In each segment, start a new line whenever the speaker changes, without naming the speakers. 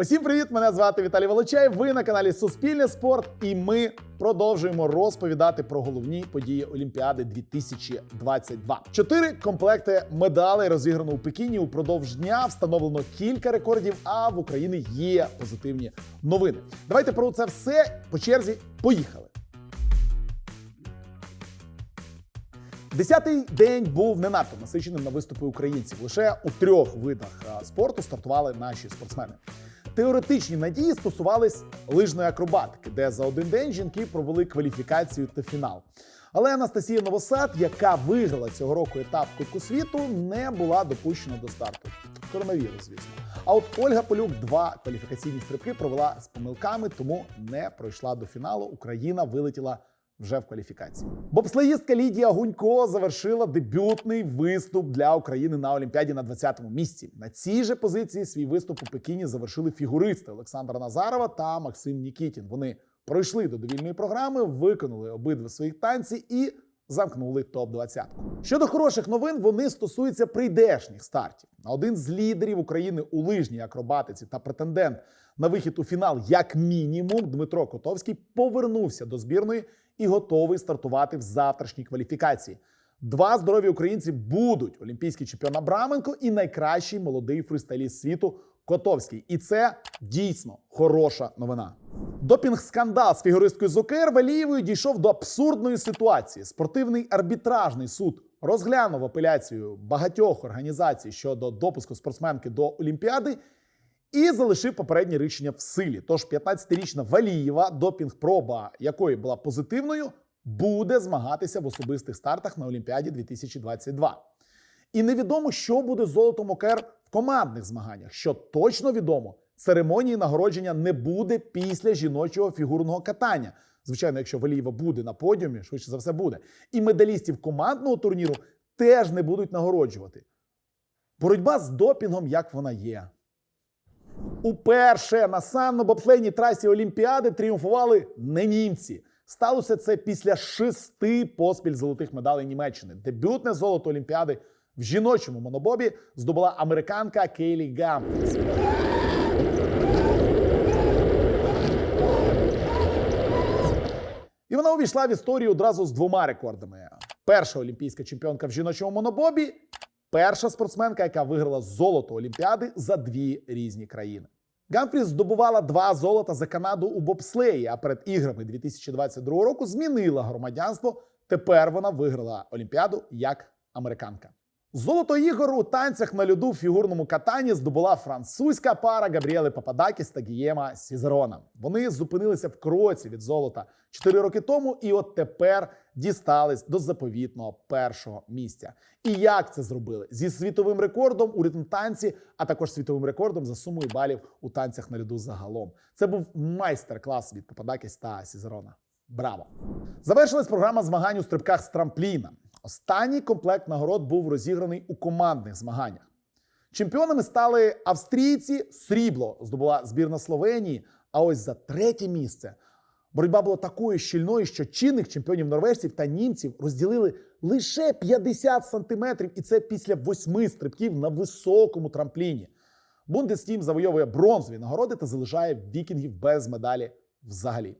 Усім привіт! Мене звати Віталій Волочай. Ви на каналі Суспільне Спорт, і ми продовжуємо розповідати про головні події Олімпіади 2022. Чотири комплекти медалей розіграно у Пекіні. Упродовж дня встановлено кілька рекордів. А в Україні є позитивні новини. Давайте про це все по черзі. Поїхали. Десятий день був не надто насиченим на виступи українців. Лише у трьох видах спорту стартували наші спортсмени. Теоретичні надії стосувались лижної акробатики, де за один день жінки провели кваліфікацію та фінал. Але Анастасія Новосад, яка виграла цього року етап Кубку світу, не була допущена до старту. Коронавірус, звісно. А от Ольга Полюк два кваліфікаційні стрибки провела з помилками, тому не пройшла до фіналу. Україна вилетіла вже в кваліфікації. Бобслеїстка Лідія Гунько завершила дебютний виступ для України на Олімпіаді на 20-му місці. На цій же позиції свій виступ у Пекіні завершили фігуристи Олександра Назарова та Максим Нікітін. Вони пройшли до довільної програми, виконали обидва своїх танці і замкнули топ 20 Щодо хороших новин, вони стосуються прийдешніх стартів. Один з лідерів України у лижній акробатиці та претендент на вихід у фінал, як мінімум, Дмитро Котовський повернувся до збірної і готовий стартувати в завтрашній кваліфікації. Два здорові українці будуть олімпійський чемпіон Абраменко і найкращий молодий фристайліст світу Котовський. І це дійсно хороша новина. Допінг-скандал з фігуристкою Зокер Валієвою дійшов до абсурдної ситуації. Спортивний арбітражний суд розглянув апеляцію багатьох організацій щодо допуску спортсменки до Олімпіади і залишив попереднє рішення в силі. Тож 15-річна Валієва, допінг-проба якої була позитивною, буде змагатися в особистих стартах на Олімпіаді 2022. І невідомо, що буде з золотом Окер в командних змаганнях. Що точно відомо, церемонії нагородження не буде після жіночого фігурного катання. Звичайно, якщо Валієва буде на подіумі, швидше за все буде. І медалістів командного турніру теж не будуть нагороджувати. Боротьба з допінгом, як вона є. Уперше на санно-бобслейній трасі Олімпіади тріумфували не німці. Сталося це після шести поспіль золотих медалей Німеччини. Дебютне золото Олімпіади в жіночому монобобі здобула американка Кейлі Гамфріс. І вона увійшла в історію одразу з двома рекордами: перша олімпійська чемпіонка в жіночому монобобі, перша спортсменка, яка виграла золото Олімпіади за дві різні країни. Гамфріс здобувала два золота за Канаду у бобслеї, а перед іграми 2022 року змінила громадянство. Тепер вона виграла Олімпіаду як американка. Золото ігор у танцях на льоду в фігурному катанні здобула французька пара Габріели Пападакіс та Гієма Сізерона. Вони зупинилися в кроці від золота 4 роки тому, і от тепер дістались до заповітного першого місця. І як це зробили? Зі світовим рекордом у ритм танці, а також світовим рекордом за сумою балів у танцях на льоду загалом. Це був майстер-клас від Пападакіс та Сізерона. Браво! Завершилась програма змагань у стрибках з трампліна. Останній комплект нагород був розіграний у командних змаганнях. Чемпіонами стали австрійці, срібло здобула збірна Словенії. А ось за третє місце боротьба була такою щільною, що чинних чемпіонів норвежців та німців розділили лише 50 сантиметрів, і це після восьми стрибків на високому трампліні. Бундестім завойовує бронзові нагороди та залишає вікінгів без медалі взагалі.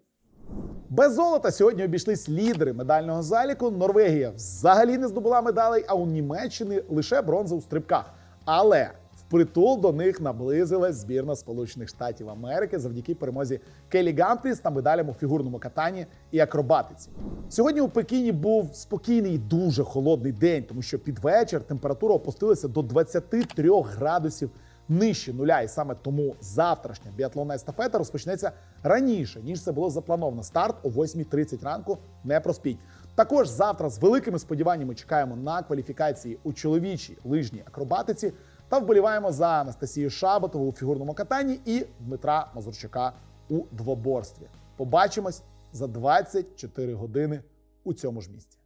Без золота сьогодні обійшлись лідери медального заліку. Норвегія взагалі не здобула медалей, а у Німеччини лише бронза у стрибках. Але впритул до них наблизилась збірна Сполучених Штатів Америки завдяки перемозі Келі Гамфріс та медалям у фігурному катанні і акробатиці. Сьогодні у Пекіні був спокійний дуже холодний день, тому що під вечір температура опустилася до 23 градусів нижче нуля, і саме тому завтрашня біатлонна естафета розпочнеться раніше ніж це було заплановано. Старт о 8.30 ранку. Не проспіть. Також завтра з великими сподіваннями чекаємо на кваліфікації у чоловічій лижній акробатиці та вболіваємо за Анастасію Шаботову у фігурному катанні і Дмитра Мазурчука у двоборстві. Побачимось за 24 години у цьому ж місці.